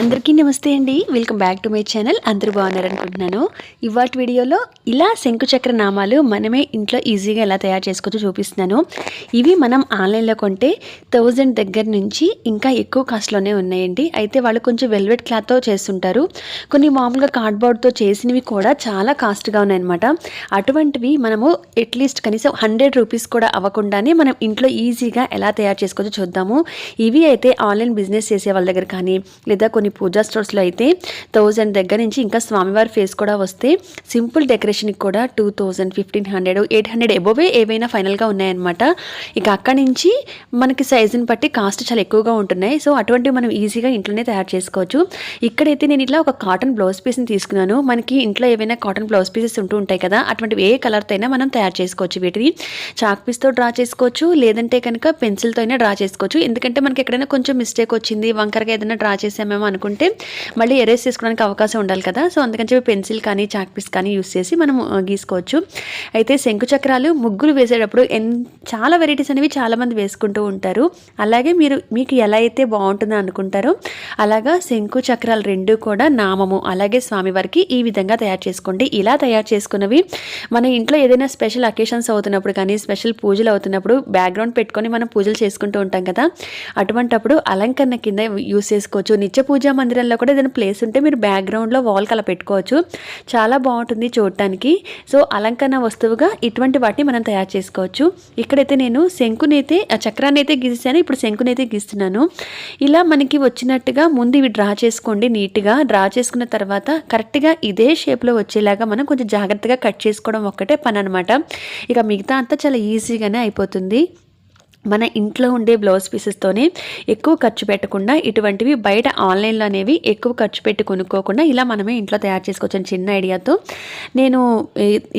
అందరికీ నమస్తే అండి. Welcome back to my channel అందరూ బాగున్నారనుకుంటున్నాను. ఇవాటి వీడియోలో ఇలా శంకుచక్ర నామాలు మనమే ఇంట్లో ఈజీగా ఎలా తయారు చేసుకోవచ్చో చూపిస్తున్నాను. ఇవి మనం ఆన్లైన్లో కొంటే థౌజండ్ దగ్గర నుంచి ఇంకా ఎక్కువ కాస్ట్లోనే ఉన్నాయండి. అయితే వాళ్ళు కొంచెం వెల్వెట్ క్లాత్తో చేస్తుంటారు. కొన్ని మామూలుగా కార్డ్బోర్డ్తో చేసినవి కూడా చాలా కాస్ట్గా ఉన్నాయన్నమాట. అటువంటివి మనము అట్లీస్ట్ కనీసం హండ్రెడ్ రూపీస్ కూడా అవ్వకుండానే మనం ఇంట్లో ఈజీగా ఎలా తయారు చేసుకోవచ్చో చూద్దాము. ఇవి అయితే ఆన్లైన్ బిజినెస్ చేసే వాళ్ళ దగ్గర కానీ లేదా కొన్ని పూజా స్టోర్స్లో అయితే థౌజండ్ దగ్గర నుంచి ఇంకా స్వామివారి ఫేస్ కూడా వస్తే సింపుల్ డెకరేషన్కి కూడా two thousand fifteen hundred eight hundred above ఏవైనా ఫైనల్గా ఉన్నాయన్నమాట. ఇక అక్కడి నుంచి మనకి సైజుని బట్టి కాస్ట్ చాలా ఎక్కువగా ఉంటున్నాయి. సో అటువంటివి మనం ఈజీగా ఇంట్లోనే తయారు చేసుకోవచ్చు. ఇక్కడైతే నేను ఇట్లా ఒక కాటన్ బ్లౌజ్ పీస్ని తీసుకున్నాను. మనకి ఇంట్లో ఏవైనా కాటన్ బ్లౌజ్ పీసెస్ ఉంటూ ఉంటాయి కదా అటువంటివి ఏ కలర్తో అయినా మనం తయారు చేసుకోవచ్చు వీటిని. చాక్ పీస్తో డ్రా చేసుకోవచ్చు లేదంటే కనుక పెన్సిల్తో అయినా డ్రా చేసుకోవచ్చు. ఎందుకంటే మనకి ఎక్కడైనా కొంచెం మిస్టేక్ వచ్చింది వంకరగా ఏదైనా డ్రా చేసామేమో అనుకుంటే మళ్ళీ ఎరేస్ చేసుకోవడానికి అవకాశం ఉండాలి కదా. సో అందుకని చెప్పి పెన్సిల్ కానీ చాక్ పీస్ కానీ యూస్ చేసి మనం గీసుకోవచ్చు. అయితే శంకు చక్రాలు ముగ్గులు వేసేటప్పుడు ఎన్ చాలా వెరైటీస్ అనేవి చాలామంది వేసుకుంటూ ఉంటారు. అలాగే మీరు మీకు ఎలా అయితే బాగుంటుందో అనుకుంటారో అలాగా శంకు చక్రాలు రెండు కూడా నామము అలాగే స్వామివారికి ఈ విధంగా తయారు చేసుకోండి. ఇలా తయారు చేసుకున్నవి మన ఇంట్లో ఏదైనా స్పెషల్ అకేషన్స్ అవుతున్నప్పుడు కానీ స్పెషల్ పూజలు అవుతున్నప్పుడు బ్యాక్గ్రౌండ్ పెట్టుకొని మనం పూజలు చేసుకుంటూ ఉంటాం కదా. అటువంటప్పుడు అలంకరణ కింద యూస్ చేసుకోవచ్చు. నిత్య పూజ పూజా మందిరంలో కూడా ఏదైనా ప్లేస్ ఉంటే మీరు బ్యాక్గ్రౌండ్లో వాల్కి అలా పెట్టుకోవచ్చు. చాలా బాగుంటుంది చూడటానికి సో అలంకరణ వస్తువుగా ఇటువంటి వాటిని మనం తయారు చేసుకోవచ్చు. ఇక్కడైతే నేను శంకునైతే ఆ చక్రాన్ని అయితే గీసాను ఇప్పుడు శంకునైతే గీస్తున్నాను. ఇలా మనకి వచ్చినట్టుగా ముందు ఇవి డ్రా చేసుకోండి నీట్గా. డ్రా చేసుకున్న తర్వాత కరెక్ట్గా ఇదే షేప్లో వచ్చేలాగా మనం కొంచెం జాగ్రత్తగా కట్ చేసుకోవడం ఒక్కటే పని అనమాట ఇక మిగతా అంతా చాలా ఈజీగానే అయిపోతుంది. మన ఇంట్లో ఉండే బ్లౌజ్ పీసెస్తోనే ఎక్కువ ఖర్చు పెట్టకుండా ఇటువంటివి బయట ఆన్లైన్లో అనేవి ఎక్కువ ఖర్చు పెట్టి కొనుక్కోకుండా ఇలా మనమే ఇంట్లో తయారు చేసుకోవచ్చు అని చిన్న ఐడియాతో నేను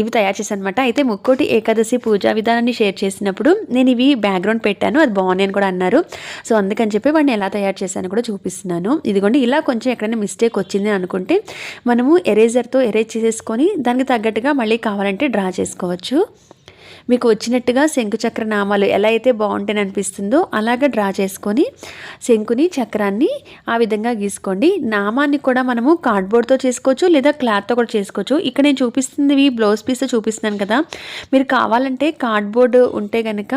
ఇవి తయారు చేశాను అనమాట అయితే ముక్కోటి ఏకాదశి పూజా విధానాన్ని షేర్ చేసినప్పుడు నేను ఇవి బ్యాక్గ్రౌండ్ పెట్టాను. అది బాగున్నాయి అని కూడా అన్నారు. సో అందుకని చెప్పి వాడిని ఎలా తయారు చేశాను కూడా చూపిస్తున్నాను. ఇదిగోండి ఇలా కొంచెం ఎక్కడైనా మిస్టేక్ వచ్చింది అనుకుంటే మనము ఎరేజర్తో ఎరేజ్ చేసేసుకొని దానికి తగ్గట్టుగా మళ్ళీ కావాలంటే డ్రా చేసుకోవచ్చు. మీకు వచ్చినట్టుగా శంకు చక్ర నామాలు ఎలా అయితే బాగుంటాయని అనిపిస్తుందో అలాగా డ్రా చేసుకొని శంకుని చక్రాన్ని ఆ విధంగా గీసుకోండి. నామాన్ని కూడా మనము కార్డ్బోర్డ్తో చేసుకోవచ్చు లేదా క్లాత్తో కూడా చేసుకోవచ్చు. ఇక్కడ నేను చూపిస్తుంది బ్లౌజ్ పీస్ చూపిస్తున్నాను కదా. మీరు కావాలంటే కార్డ్బోర్డ్ ఉంటే కనుక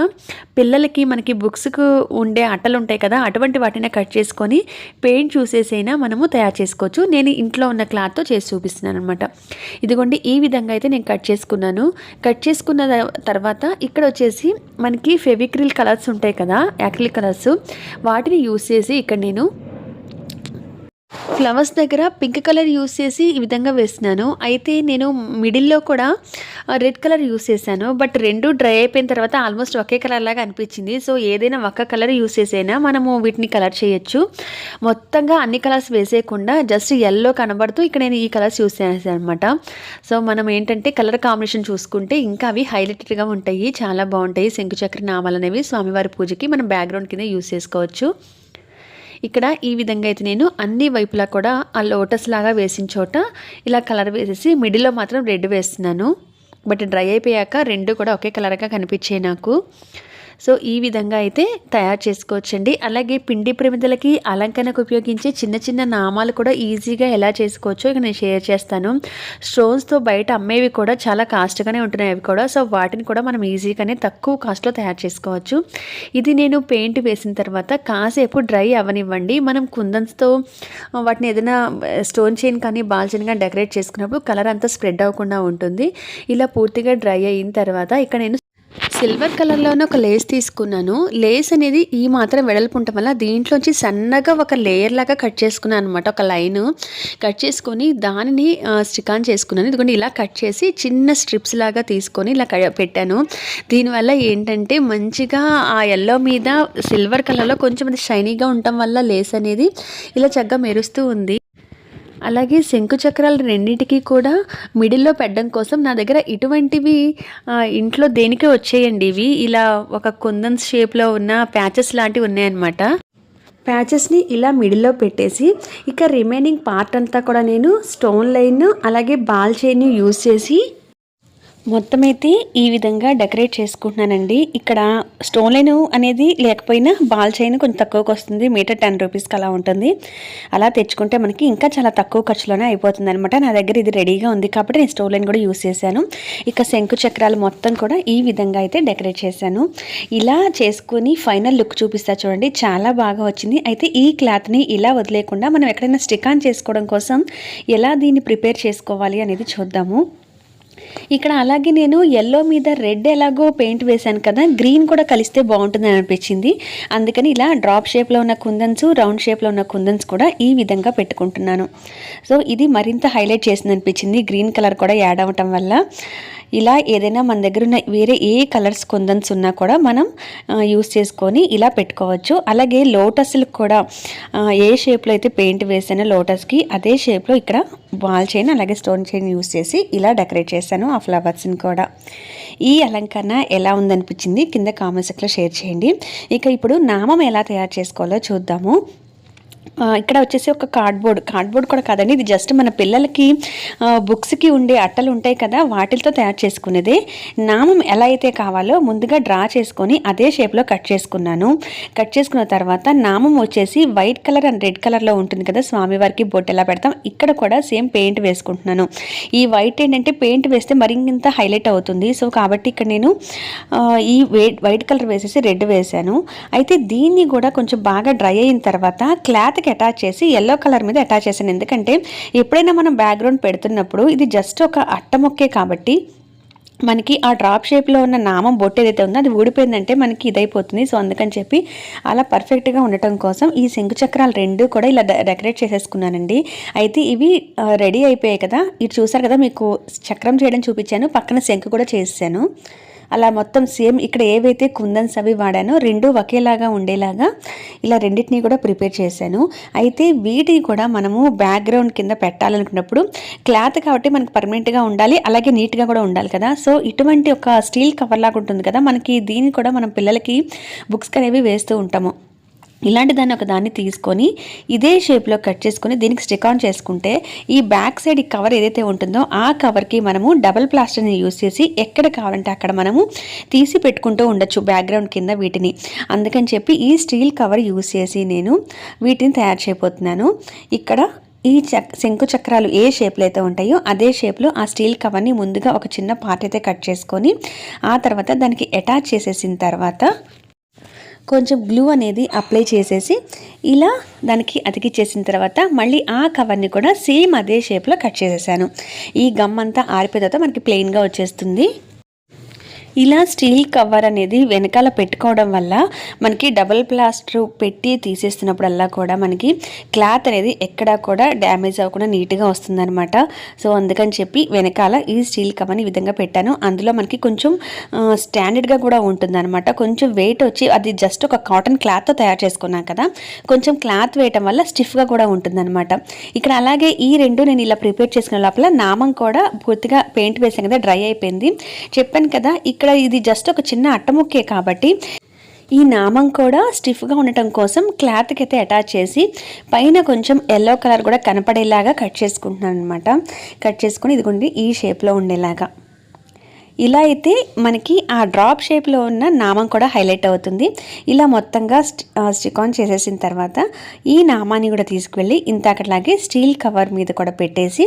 పిల్లలకి మనకి బుక్స్కు ఉండే అట్టలు ఉంటాయి కదా అటువంటి వాటిని కట్ చేసుకొని పెయింట్ చూసేసైనా మనము తయారు చేసుకోవచ్చు. నేను ఇంట్లో ఉన్న క్లాత్తో చేసి చూపిస్తున్నాను అనమాట ఇదిగోండి ఈ విధంగా అయితే నేను కట్ చేసుకున్నాను. కట్ చేసుకున్న తర్వాత ఇక్కడ వచ్చేసి మనకి ఫెవిక్రిల్ కలర్స్ ఉంటాయి కదా యాక్రిలిక్ కలర్స్. వాటిని యూస్ చేసి ఇక్కడ నేను ఫ్లవర్స్ దగ్గర పింక్ కలర్ యూస్ చేసి ఈ విధంగా వేసినాను అయితే నేను మిడిల్లో కూడా రెడ్ కలర్ యూస్ చేశాను. బట్ రెండు డ్రై అయిపోయిన తర్వాత ఆల్మోస్ట్ ఒకే కలర్ లాగా అనిపించింది. సో ఏదైనా ఒక్క కలర్ యూస్ చేసైనా మనము వీటిని కలర్ చేయొచ్చు. మొత్తంగా అన్ని కలర్స్ వేసేయకుండా జస్ట్ ఎల్లో కనబడుతూ ఇక్కడ నేను ఈ కలర్స్ యూస్ చేశాను అనమాట సో మనం ఏంటంటే కలర్ కాంబినేషన్ చూసుకుంటే ఇంకా అవి హైలైటెడ్గా ఉంటాయి. చాలా బాగుంటాయి. శంకుచక్ర నామాలు అనేవి స్వామివారి పూజకి మనం బ్యాక్గ్రౌండ్ కింద యూస్ చేసుకోవచ్చు. ఇక్కడ ఈ విధంగా అయితే నేను అన్ని వైపులా కూడా ఆ లోటస్ లాగా వేసిన చోట ఇలా కలర్ వేసేసి మిడిల్లో మాత్రం రెడ్ వేస్తున్నాను. బట్ డ్రై అయిపోయాక రెండు కూడా ఒకే కలర్గా కనిపించాయి నాకు. సో ఈ విధంగా అయితే తయారు చేసుకోవచ్చండి. అలాగే పిండి ప్రమిదలకి అలంకరణకు ఉపయోగించే చిన్న చిన్న నామాలు కూడా ఈజీగా ఎలా చేసుకోవచ్చో ఇక నేను షేర్ చేస్తాను. స్టోన్స్తో బయట అమ్మేవి కూడా చాలా కాస్ట్గానే ఉంటున్నాయి అవి కూడా. సో వాటిని కూడా మనం ఈజీగానే తక్కువ కాస్ట్లో తయారు చేసుకోవచ్చు. ఇది నేను పెయింట్ వేసిన తర్వాత కాసేపు డ్రై అవ్వనివ్వండి మనం కుందన్స్తో వాటిని ఏదైనా స్టోన్ చైన్ కానీ బాల్ చైన్ కానీ డెకరేట్ చేసుకున్నప్పుడు కలర్ అంతా స్ప్రెడ్ అవ్వకుండా ఉంటుంది. ఇలా పూర్తిగా డ్రై అయిన తర్వాత ఇక్కడ నేను సిల్వర్ కలర్లోనే ఒక లేస్ తీసుకున్నాను. లేస్ అనేది ఈ మాత్రం వెడల్పు ఉండటం వల్ల దీంట్లోంచి సన్నగా ఒక లేయర్ లాగా కట్ చేసుకున్నాను అనమాట ఒక లైన్ కట్ చేసుకొని దానిని స్టికాన్ చేసుకున్నాను. ఎందుకంటే ఇలా కట్ చేసి చిన్న స్ట్రిప్స్ లాగా తీసుకొని ఇలా క- పెట్టాను. దీనివల్ల ఏంటంటే మంచిగా ఆ ఎల్లో మీద సిల్వర్ కలర్లో కొంచెం అది షైనీగా ఉండటం వల్ల లేస్ అనేది ఇలా చక్కగా మెరుస్తూ ఉంది. అలాగే శంకు చక్రాలు రెండింటికి కూడా మిడిల్లో పెట్టడం కోసం నా దగ్గర ఇటువంటివి ఇంట్లో దేనికే వచ్చేయండి. ఇవి ఇలా ఒక కుందన్స్ షేప్లో ఉన్న ప్యాచెస్ లాంటివి ఉన్నాయన్నమాట. ప్యాచెస్ని ఇలా మిడిల్లో పెట్టేసి ఇక రిమైనింగ్ పార్ట్ అంతా కూడా నేను స్టోన్ లైన్ అలాగే బాల్ చైన్ యూస్ చేసి మొత్తం అయితే ఈ విధంగా డెకరేట్ చేసుకుంటున్నానండి. ఇక్కడ స్టోన్ లైన్ అనేది లేకపోయినా బాల్ చైన్ కొంచెం తక్కువకి వస్తుంది. మీటర్ టెన్ రూపీస్కి అలా ఉంటుంది. అలా తెచ్చుకుంటే మనకి ఇంకా చాలా తక్కువ ఖర్చులోనే అయిపోతుంది అనమాట నా దగ్గర ఇది రెడీగా ఉంది కాబట్టి నేను స్టోన్ లైన్ కూడా యూస్ చేశాను. ఇక శంకు చక్రాలు మొత్తం కూడా ఈ విధంగా అయితే డెకరేట్ చేశాను. ఇలా చేసుకుని ఫైనల్ లుక్ చూపిస్తా చూడండి. చాలా బాగా వచ్చింది. అయితే ఈ క్లాత్ని ఇలా వదిలేకుండా మనం ఎక్కడైనా స్టిక్ ఆన్ చేసుకోవడం కోసం ఎలా దీన్ని ప్రిపేర్ చేసుకోవాలి అనేది చూద్దాము. ఇక్కడ అలాగే నేను ఎల్లో మీద రెడ్ ఎలాగో పెయింట్ వేశాను కదా గ్రీన్ కూడా కలిస్తే బాగుంటుంది అనిపించింది. అందుకని ఇలా డ్రాప్ షేప్లో ఉన్న కుందన్స్ రౌండ్ షేప్లో ఉన్న కుందన్స్ కూడా ఈ విధంగా పెట్టుకుంటున్నాను. సో ఇది మరింత హైలైట్ చేసింది అనిపించింది. గ్రీన్ కలర్ కూడా యాడ్ అవ్వటం వల్ల. ఇలా ఏదైనా మన దగ్గర ఉన్న వేరే ఏ కలర్స్ కుందన్స్ ఉన్నా కూడా మనం యూస్ చేసుకొని ఇలా పెట్టుకోవచ్చు. అలాగే లోటస్లకు కూడా ఏ షేప్లో అయితే పెయింట్ వేసానో లోటస్కి అదే షేప్లో ఇక్కడ బాల్ చైన్ అలాగే స్టోన్ చైన్ యూస్ చేసి ఇలా డెకరేట్ చేశాను. ఆ ఫ్లవర్స్ని కూడా. ఈ అలంకరణ ఎలా ఉందనిపించింది? కింద కామెంట్స్లో షేర్ చేయండి. ఇక ఇప్పుడు నామం ఎలా తయారు చేసుకోవాలో చూద్దాము. ఇక్కడ వచ్చేసి ఒక కార్డ్బోర్డ్ కార్డ్బోర్డ్ కూడా కాదండి ఇది జస్ట్ మన పిల్లలకి బుక్స్కి ఉండే అట్టలు ఉంటాయి కదా వాటితో తయారు చేసుకునేది. నామం ఎలా అయితే కావాలో ముందుగా డ్రా చేసుకొని అదే షేప్లో కట్ చేసుకున్నాను. కట్ చేసుకున్న తర్వాత నామం వచ్చేసి వైట్ కలర్ అండ్ రెడ్ కలర్లో ఉంటుంది కదా స్వామివారికి బొట్టు ఎలా పెడతాం ఇక్కడ కూడా సేమ్ పెయింట్ వేసుకుంటున్నాను. ఈ వైట్ ఏంటంటే పెయింట్ వేస్తే మరింత హైలైట్ అవుతుంది. సో కాబట్టి ఇక్కడ నేను ఈ వైట్ కలర్ వేసేసి రెడ్ వేసాను. అయితే దీన్ని కూడా కొంచెం బాగా డ్రై అయిన తర్వాత క్లాత్ క్లాత్కి అటాచ్ చేసి ఎల్లో కలర్ మీద అటాచ్ చేశాను. ఎందుకంటే ఎప్పుడైనా మనం బ్యాక్గ్రౌండ్ పెడుతున్నప్పుడు ఇది జస్ట్ ఒక అట్ట మొక్కే కాబట్టి మనకి ఆ డ్రాప్ షేప్లో ఉన్న నామం బొట్టు ఏదైతే ఉందో అది ఊడిపోయిందంటే మనకి ఇదైపోతుంది. సో అందుకని చెప్పి అలా పర్ఫెక్ట్గా ఉండటం కోసం ఈ శంకు చక్రాలు రెండు కూడా ఇలా డెకరేట్ చేసేసుకున్నానండి. అయితే ఇవి రెడీ అయిపోయాయి కదా. ఇది చూసారు కదా మీకు చక్రం చేయడం చూపించాను. పక్కన శంకు కూడా చేసాను అలా మొత్తం సేమ్ ఇక్కడ ఏవైతే కుందన్స్ అవి వాడానో రెండు ఒకేలాగా ఉండేలాగా ఇలా రెండింటినీ కూడా ప్రిపేర్ చేశాను. అయితే వీటిని కూడా మనము బ్యాక్గ్రౌండ్ కింద పెట్టాలనుకున్నప్పుడు క్లాత్ కాబట్టి మనకి పర్మనెంట్గా ఉండాలి అలాగే నీట్గా కూడా ఉండాలి కదా. సో ఇటువంటి ఒక స్టీల్ కవర్ లాగా ఉంటుంది కదా. మనకి దీన్ని కూడా మనం పిల్లలకి బుక్స్ అనేవి వేస్తూ ఉంటాము. ఇలాంటి దాన్ని ఒక దాన్ని తీసుకొని ఇదే షేప్లో కట్ చేసుకొని దీనికి స్టిక్ ఆన్ చేసుకుంటే ఈ బ్యాక్ సైడ్ ఈ కవర్ ఏదైతే ఉంటుందో ఆ కవర్కి మనము డబల్ ప్లాస్టర్ని యూస్ చేసి ఎక్కడ కావాలంటే అక్కడ మనము తీసి పెట్టుకుంటూ ఉండొచ్చు బ్యాక్గ్రౌండ్ కింద వీటిని. అందుకని చెప్పి ఈ స్టీల్ కవర్ యూస్ చేసి నేను వీటిని తయారు చేయబోతున్నాను. ఇక్కడ ఈ చక్ శంకు చక్రాలు ఏ షేప్లో అయితే ఉంటాయో అదే షేప్లో ఆ స్టీల్ కవర్ని ముందుగా ఒక చిన్న పార్ట్ అయితే కట్ చేసుకొని ఆ తర్వాత దానికి అటాచ్ చేసేసిన తర్వాత కొంచెం గ్లూ అనేది అప్లై చేసేసి ఇలా దానికి అతికిచ్చేసిన తర్వాత మళ్ళీ ఆ కవర్ని కూడా సేమ్ అదే షేప్లో కట్ చేసేసాను. ఈ గమ్ అంతా ఆరిపోయిన తర్వాత మనకి ప్లెయిన్గా వచ్చేస్తుంది. ఇలా స్టీల్ కవర్ అనేది వెనకాల పెట్టుకోవడం వల్ల మనకి డబల్ ప్లాస్టర్ పెట్టి తీసేస్తున్నప్పుడల్లా కూడా మనకి క్లాత్ అనేది ఎక్కడా కూడా డ్యామేజ్ అవ్వకుండా నీట్గా వస్తుందన్నమాట. సో అందుకని చెప్పి వెనకాల ఈ స్టీల్ కవర్ని ఈ విధంగా పెట్టాను. అందులో మనకి కొంచెం స్టాండర్డ్గా కూడా ఉంటుందన్నమాట. కొంచెం వెయిట్ వచ్చి అది జస్ట్ ఒక కాటన్ క్లాత్తో తయారు చేసుకున్నాం కదా కొంచెం క్లాత్ వేయటం వల్ల స్టిఫ్గా కూడా ఉంటుందన్నమాట. ఇక్కడ అలాగే ఈ రెండు నేను ఇలా ప్రిపేర్ చేసుకున్న లోపల నామం కూడా పూర్తిగా పెయింట్ వేసాను కదా డ్రై అయిపోయింది. చెప్పాను కదా ఇక్కడ ఇక్కడ ఇది జస్ట్ ఒక చిన్న అట్టముక్కే కాబట్టి ఈ నామం కూడా స్టిఫ్గా ఉండటం కోసం క్లాత్కి అయితే అటాచ్ చేసి పైన కొంచెం ఎల్లో కలర్ కూడా కనపడేలాగా కట్ చేసుకుంటున్నాను అనమాట కట్ చేసుకుని ఇదిగోండి ఈ షేప్లో ఉండేలాగా. ఇలా అయితే మనకి ఆ డ్రాప్ షేప్లో ఉన్న నామం కూడా హైలైట్ అవుతుంది. ఇలా మొత్తంగా స్టిక్ ఆన్ చేసేసిన తర్వాత ఈ నామాన్ని కూడా తీసుకువెళ్ళి ఇంతకట్లాగే స్టీల్ కవర్ మీద కూడా పెట్టేసి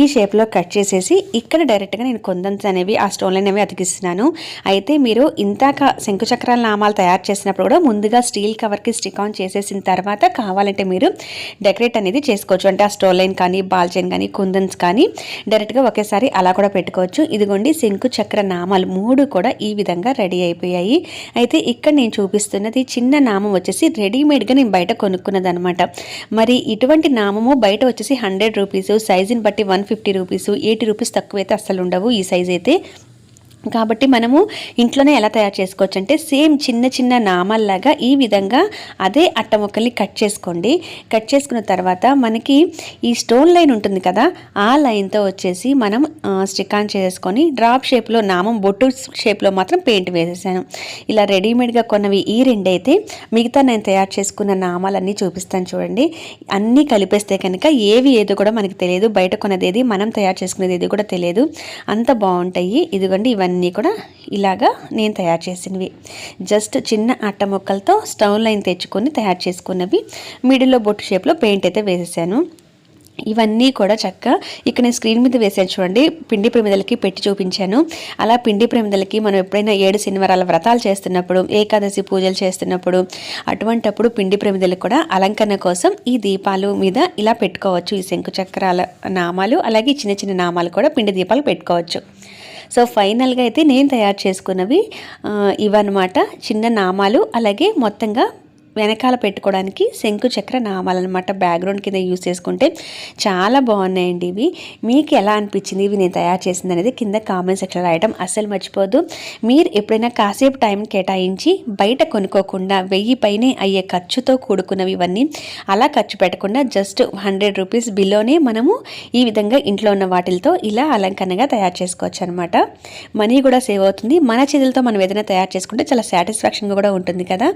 ఈ షేప్లో కట్ చేసేసి ఇక్కడ డైరెక్ట్గా నేను కొందన్స్ అనేవి ఆ స్టోన్లు అనేవి అతికిస్తున్నాను. అయితే మీరు ఇంతాక శంకుచక్రాల నామాలు తయారు చేసినప్పుడు కూడా ముందుగా స్టీల్ కవర్కి స్టిక్ ఆన్ చేసేసిన తర్వాత కావాలంటే మీరు డెకరేట్ అనేది చేసుకోవచ్చు. అంటే ఆ స్టోన్ లైన్ కానీ బాల్చైన్ కానీ కుందన్స్ కానీ డైరెక్ట్గా ఒకేసారి అలా కూడా పెట్టుకోవచ్చు. ఇదిగోండి శంకు చక్ర నామాలు మూడు కూడా ఈ విధంగా రెడీ అయిపోయాయి. అయితే ఇక్కడ నేను చూపిస్తున్నది చిన్న నామం వచ్చేసి రెడీమేడ్గా నేను బయట కొనుక్కున్నది అనమాట మరి ఇటువంటి నామము బయట వచ్చేసి హండ్రెడ్ రూపీస్ సైజుని బట్టి one fifty rupees eighty rupees తక్కువైతే అస్సలు ఉండవు ఈ సైజ్ అయితే కాబట్టి మనము ఇంట్లోనే ఎలా తయారు చేసుకోవచ్చు అంటే సేమ్ చిన్న చిన్న నామాల్లాగా ఈ విధంగా అదే అట్ట ముక్కల్ని కట్ చేసుకోండి. కట్ చేసుకున్న తర్వాత మనకి ఈ స్టోన్ లైన్ ఉంటుంది కదా ఆ లైన్తో వచ్చేసి మనం స్టిక్ ఆన్ చేసుకొని డ్రాప్ షేప్లో నామం బొట్టు షేప్లో మాత్రం పెయింట్ వేసేసాను. ఇలా రెడీమేడ్గా కొన్నవి ఈ రెండైతే మిగతా నేను తయారు చేసుకున్న నామాలన్నీ చూపిస్తాను చూడండి. అన్నీ కలిపేస్తే కనుక ఏవి ఏదో కూడా మనకి తెలియదు. బయట కొన్నది ఏది మనం తయారు చేసుకునేది ఏది కూడా తెలియదు. అంత బాగుంటాయి. ఇదిగోండి ఇవన్నీ అన్నీ కూడా ఇలాగా నేను తయారు చేసినవి. జస్ట్ చిన్న అట్ట ముక్కలతో స్టవ్ లైన్ తెచ్చుకొని తయారు చేసుకున్నవి. మిడిల్లో బొట్టు షేప్లో పెయింట్ అయితే వేసేసాను. ఇవన్నీ కూడా చక్కగా ఇక్కడ నేను స్క్రీన్ మీద వేసాను చూడండి పిండి ప్రమిదలకి పెట్టి చూపించాను. అలా పిండి ప్రమిదలకి మనం ఎప్పుడైనా ఏడు శనివారాల వ్రతాలు చేస్తున్నప్పుడు ఏకాదశి పూజలు చేస్తున్నప్పుడు అటువంటప్పుడు పిండి ప్రమిదలు కూడా అలంకరణ కోసం ఈ దీపాలు మీద ఇలా పెట్టుకోవచ్చు. ఈ శంకు చక్రాల నామాలు అలాగే చిన్న చిన్న నామాలు కూడా పిండి దీపాలు పెట్టుకోవచ్చు. సో ఫైనల్గా అయితే నేను తయారు చేసుకున్నవి ఇవన్నమాట. చిన్న నామాలు అలాగే మొత్తంగా వెనకాల పెట్టుకోవడానికి శంకు చక్ర నామాలన్నమాట బ్యాక్గ్రౌండ్ కింద యూస్ చేసుకుంటే చాలా బాగున్నాయండి ఇవి. మీకు ఎలా అనిపించింది? ఇవి నేను తయారు చేసింది అనేది కింద కామెంట్ సెక్షన్ రాయడం అస్సలు మర్చిపోదు మీరు ఎప్పుడైనా కాసేపు టైం కేటాయించి బయట కొనుక్కోకుండా వెయ్యి పైనే అయ్యే ఖర్చుతో కూడుకున్నవి ఇవన్నీ అలా ఖర్చు పెట్టకుండా జస్ట్ హండ్రెడ్ రూపీస్ బిల్లోనే మనము ఈ విధంగా ఇంట్లో ఉన్న వాటిలతో ఇలా అలంకరణగా తయారు చేసుకోవచ్చు అనమాట మనీ కూడా సేవ్ అవుతుంది. మన చేతులతో మనం ఏదైనా తయారు చేసుకుంటే చాలా సాటిస్ఫాక్షన్గా కూడా ఉంటుంది కదా.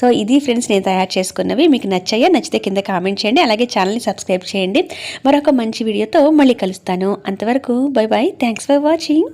సో ఇది ఫ్రెండ్స్ నేను తయారు చేసుకున్నవి మీకు నచ్చాయా నచ్చితే కింద కామెంట్ చేయండి అలాగే ఛానల్ని సబ్స్క్రైబ్ చేయండి. మరొక మంచి వీడియోతో మళ్ళీ కలుస్తాను. అంతవరకు bye bye thanks for watching